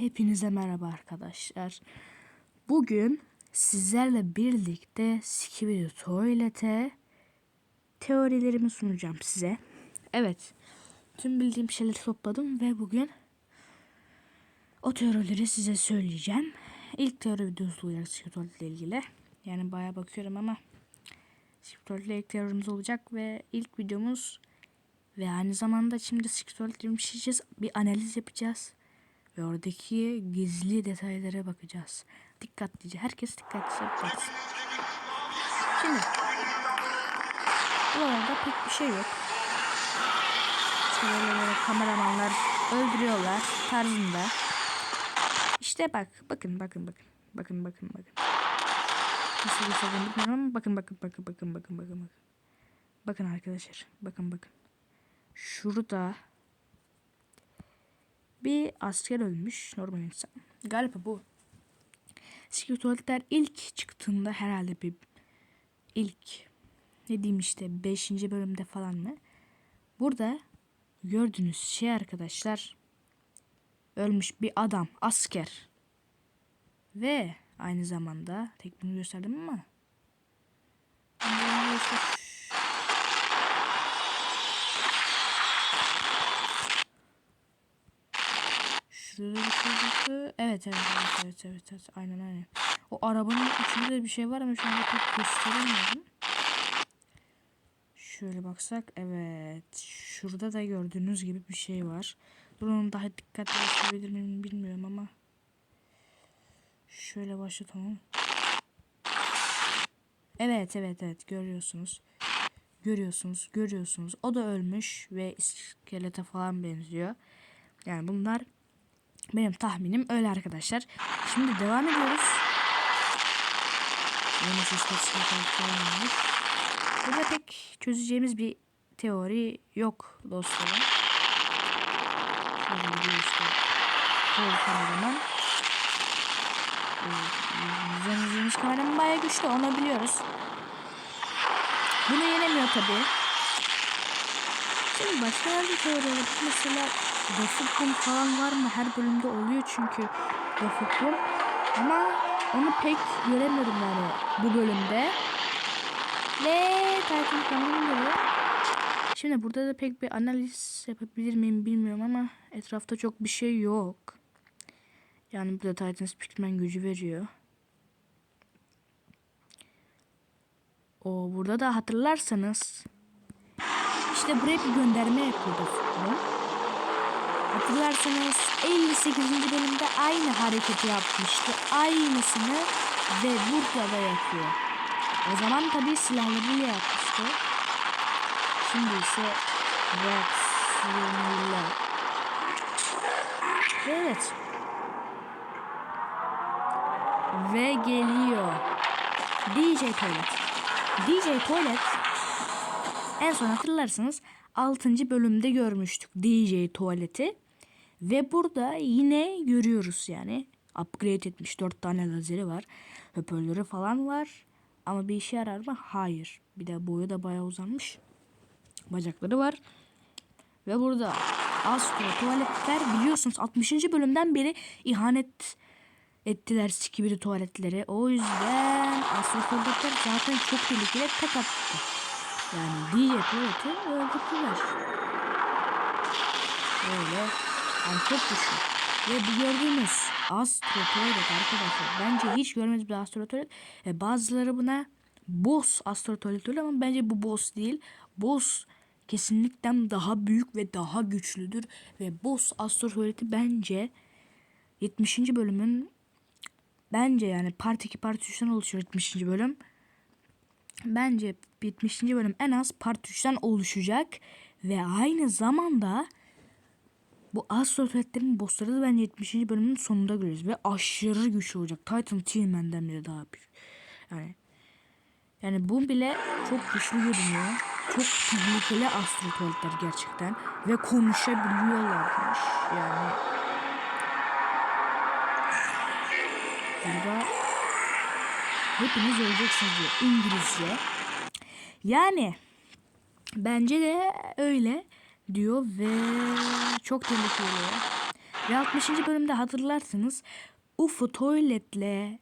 Hepinize merhaba arkadaşlar. Bugün sizlerle birlikte Skibidi Tuvalet'e teorilerimi sunacağım size. Evet, tüm bildiğim şeyleri topladım ve bugün o teorileri size söyleyeceğim. İlk teori videosu olacak Skibidi Tuvalet ile ilgili. Yani bayağı bakıyorum ama Skibidi Tuvalet ile ilk teorimiz olacak ve ilk videomuz ve aynı zamanda şimdi Skibidi Tuvalet'le bir bir analiz yapacağız. Ve oradaki gizli detaylara bakacağız. Dikkatlice. Herkes dikkatlice baksın. Şimdi. Buralarda pek bir şey yok. Böyle kameramanlar öldürüyorlar tarzında. İşte bak. Bakın bakın bakın. Bakın bakın bakın. Nasıl göstereceğim bilmiyorum ama bakın bakın bakın bakın bakın bakın bakın. Bakın arkadaşlar. Bakın bakın. Şurada bir asker ölmüş normal insan. Galiba bu. Secret tuvaletler ilk çıktığında herhalde bir ilk ne diyeyim işte 5. bölümde falan mı? Burada gördüğünüz şey arkadaşlar ölmüş bir adam asker ve aynı zamanda tek bunu gösterdim ama Şurada bir şey çıktı. Evet evet evet evet evet evet aynen aynen. O arabanın içinde de bir şey var ama şu anda pek gösteremiyorum. Şöyle baksak evet. Şurada da gördüğünüz gibi bir şey var. Durun daha dikkatli gösterebilir miyim bilmiyorum ama. Şöyle başlatalım. Evet evet evet görüyorsunuz. Görüyorsunuz görüyorsunuz. O da ölmüş ve iskelete falan benziyor. Yani bunlar benim tahminim öyle arkadaşlar. Şimdi devam ediyoruz. Yeni istatistik falan Burada pek çözeceğimiz bir teori yok dostlarım. Şöyle bir işte. Kameraman bayağı güçlü onu biliyoruz. Bunu yenemiyor tabi. Şimdi başka yerde teoriler mesela Dofukun falan var mı? Her bölümde oluyor çünkü Dofukun. Ama onu pek göremedim yani bu bölümde. Ve Titan kanalım Şimdi burada da pek bir analiz yapabilir miyim bilmiyorum ama etrafta çok bir şey yok. Yani burada Titan Speakerman gücü veriyor. O burada da hatırlarsanız işte buraya bir gönderme yapıyordu futbol. Hatırlarsanız 58. bölümde aynı hareketi yapmıştı. Aynısını ve burada da yapıyor. O zaman tabii silahlarıyla yapmıştı. Şimdi ise reaksiyonuyla. Evet. Ve geliyor. DJ Toilet. DJ Toilet en son hatırlarsanız 6. bölümde görmüştük DJ tuvaleti. Ve burada yine görüyoruz yani. Upgrade etmiş 4 tane lazeri var. Hoparlörü falan var. Ama bir işe yarar mı? Hayır. Bir de boyu da bayağı uzanmış. Bacakları var. Ve burada Astro tuvaletler biliyorsunuz 60. bölümden beri ihanet ettiler sikibiri tuvaletlere. O yüzden Astro tuvaletler zaten çok tehlikeli tek attı. Yani DJ tuvaleti öldürdüler. Böyle güçlü. Ve bu gördüğünüz Astro Tuvalet arkadaşlar. Bence hiç görmediğiniz bir Astro Tuvalet. E, bazıları buna Boss Astro Tuvalet diyor ama bence bu Boss değil. Boss kesinlikle daha büyük ve daha güçlüdür. Ve Boss Astro Tuvalet'i bence 70. bölümün bence yani part 2 part 3'ten oluşuyor 70. bölüm. Bence 70. bölüm en az part 3'ten oluşacak. Ve aynı zamanda bu Astro Thread'lerin bossları da bence 70. bölümün sonunda görüyoruz. Ve aşırı güçlü olacak. Titan T-Man'den bile daha büyük. Yani yani bu bile çok güçlü görünüyor. Çok tehlikeli Astro Thread'ler gerçekten. Ve konuşabiliyorlarmış. Yani burada hepiniz öleceksiniz diyor İngilizce. Yani bence de öyle diyor ve çok tehlikeli. Ve 60. bölümde hatırlarsınız UFO tuvaletle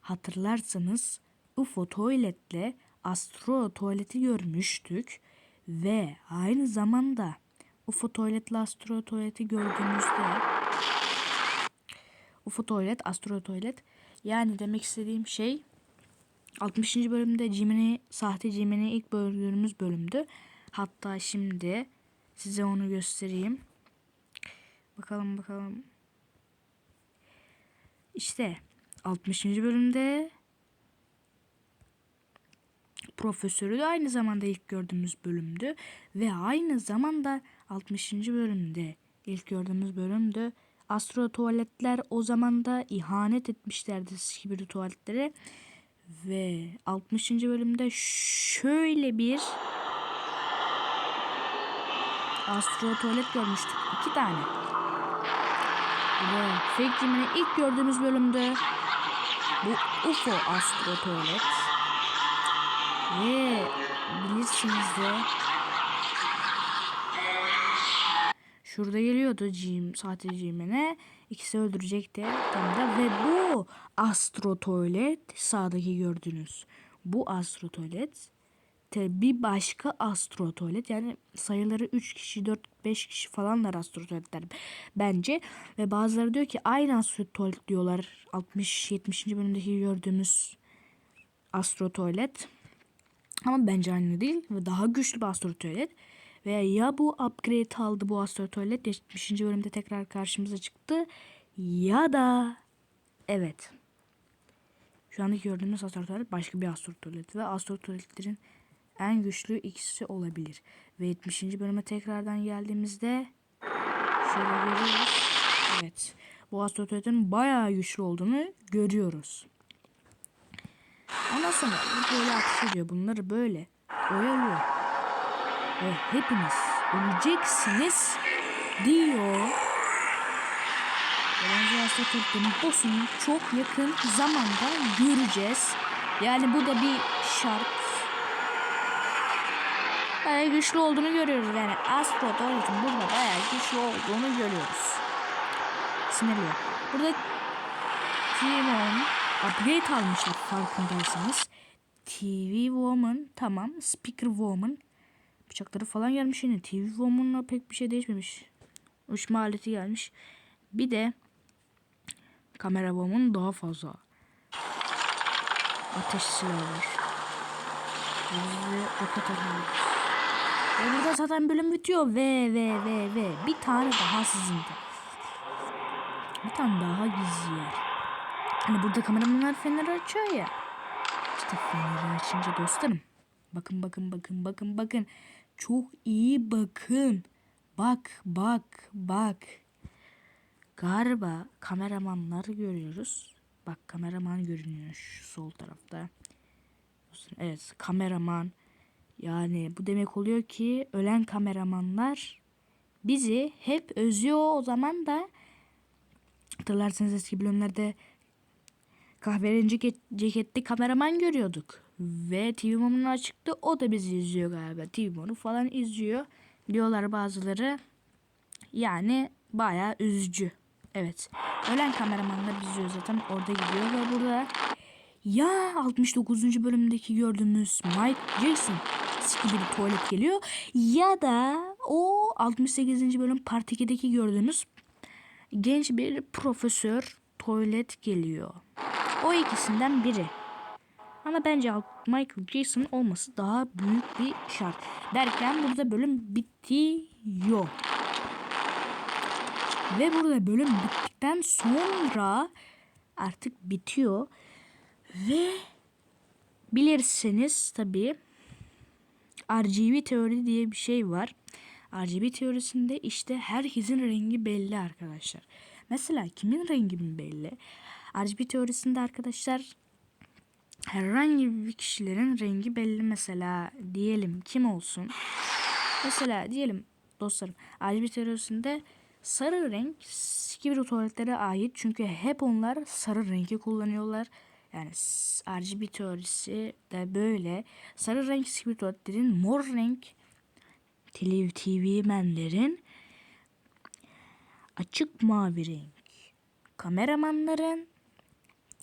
hatırlarsanız UFO tuvaletle astro tuvaleti görmüştük ve aynı zamanda UFO tuvaletle astro tuvaleti gördüğümüzde UFO tuvalet, astro tuvalet yani demek istediğim şey 60. bölümde Jimin'i, sahte Jimin'i ilk gördüğümüz bölümdü. Hatta şimdi size onu göstereyim. Bakalım bakalım. İşte 60. bölümde profesörü de aynı zamanda ilk gördüğümüz bölümdü ve aynı zamanda 60. bölümde ilk gördüğümüz bölümde astro tuvaletler o zaman da ihanet etmişlerdi skibidi tuvaletlere ve 60. bölümde şöyle bir astro tuvalet görmüştük. iki tane. Ve Fake Jimin'i ilk gördüğümüz bölümde bu UFO astro tuvalet. Ve bilirsiniz de şurada geliyordu Jim, sahte Jimin'e. İkisi öldürecekti. Tam da ve bu astro tuvalet sağdaki gördüğünüz bu astro tuvalet bir başka astro tuvalet yani sayıları 3 kişi 4 5 kişi falanlar astro tuvaletler bence. Ve bazıları diyor ki aynı astro tuvalet diyorlar. 60 70. bölümdeki gördüğümüz astro tuvalet ama bence aynı değil ve daha güçlü bir astro tuvalet ve ya bu upgrade aldı bu astro tuvalet 70. bölümde tekrar karşımıza çıktı ya da evet şu andaki gördüğümüz astro tuvalet başka bir astro tuvalet ve astro tuvaletlerin en güçlü ikisi olabilir. Ve 70. bölüme tekrardan geldiğimizde şöyle görüyoruz. Evet. Bu astro tuvaletin bayağı güçlü olduğunu görüyoruz. Ondan sonra böyle ateş ediyor. Bunları böyle oyalıyor. Ve hepiniz öleceksiniz diyor. Bence astro tuvaletin boss'unu çok yakın zamanda göreceğiz. Yani bu da bir şart bayağı güçlü olduğunu görüyoruz. Yani Astro Tuvalet'in burada bayağı güçlü olduğunu görüyoruz. Sinirli. Burada Timon upgrade almışlar farkındaysanız. TV Woman tamam. Speaker Woman bıçakları falan gelmiş yine. TV Woman'la pek bir şey değişmemiş. Uçma aleti gelmiş. Bir de kamera Woman daha fazla. Ateş silahı var. Ve roket atıyor. Ve burada zaten bölüm bitiyor ve ve ve ve bir tane daha sizinde. Bir tane daha gizli yer. Hani burada kameramanlar feneri açıyor ya. İşte feneri açınca dostlarım. Bakın bakın bakın bakın bakın. Çok iyi bakın. Bak bak bak. Galiba kameramanları görüyoruz. Bak kameraman görünüyor şu sol tarafta. Evet kameraman. Yani bu demek oluyor ki ölen kameramanlar bizi hep özüyor o zaman da hatırlarsanız eski bölümlerde kahverengi ceket- ceketli kameraman görüyorduk. Ve TV Mom'un açıktı o da bizi izliyor galiba. TV Mom'u falan izliyor diyorlar bazıları. Yani bayağı üzücü. Evet. Ölen kameramanlar izliyor zaten orada gidiyor ve burada ya 69. bölümdeki gördüğümüz Mike Jackson gibi bir tuvalet geliyor. Ya da o 68. bölüm Part 2'deki gördüğümüz genç bir profesör tuvalet geliyor. O ikisinden biri. Ama bence Michael Jackson olması daha büyük bir şart. Derken burada bölüm bitiyor. Ve burada bölüm bittikten sonra artık bitiyor. Ve bilirsiniz tabii RGB teori diye bir şey var. RGB teorisinde işte herkesin rengi belli arkadaşlar. Mesela kimin rengi mi belli? RGB teorisinde arkadaşlar herhangi bir kişilerin rengi belli mesela diyelim kim olsun? Mesela diyelim dostlarım RGB teorisinde sarı renk skibidi tuvaletlere ait çünkü hep onlar sarı rengi kullanıyorlar. Yani RGB teorisi de böyle. Sarı renk skibidi tuvaletlerin mor renk TV, TV menlerin açık mavi renk kameramanların,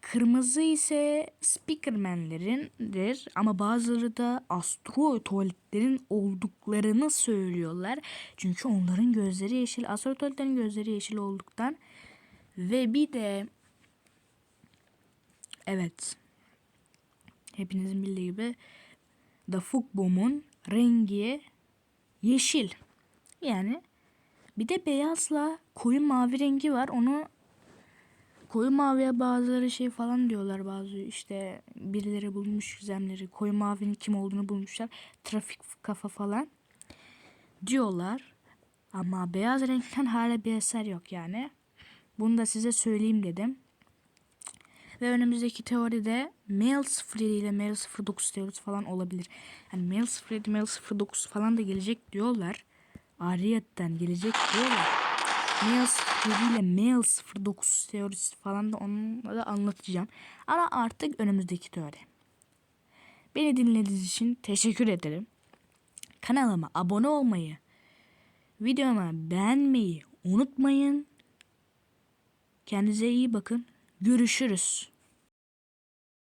kırmızı ise speakermenlerindir ama bazıları da astro tuvaletlerin olduklarını söylüyorlar. Çünkü onların gözleri yeşil, astro tuvaletlerin gözleri yeşil olduktan ve bir de evet hepinizin bildiği gibi The Fugbomb'un rengi yeşil. Yani bir de beyazla koyu mavi rengi var. Onu koyu maviye bazıları şey falan diyorlar bazı işte birileri bulmuş gizemleri. Koyu mavinin kim olduğunu bulmuşlar. Trafik kafa falan diyorlar. Ama beyaz renkten hala bir eser yok yani. Bunu da size söyleyeyim dedim. Ve önümüzdeki teoride Mail 07 ile Mail 09 teorisi falan olabilir. Yani Mail 07, Mail 09 falan da gelecek diyorlar. Ariyetten gelecek diyorlar. Mail 07 ile Mail 09 teorisi falan da onunla da anlatacağım. Ama artık önümüzdeki teori. Beni dinlediğiniz için teşekkür ederim. Kanalıma abone olmayı, videoma beğenmeyi unutmayın. Kendinize iyi bakın. Görüşürüz.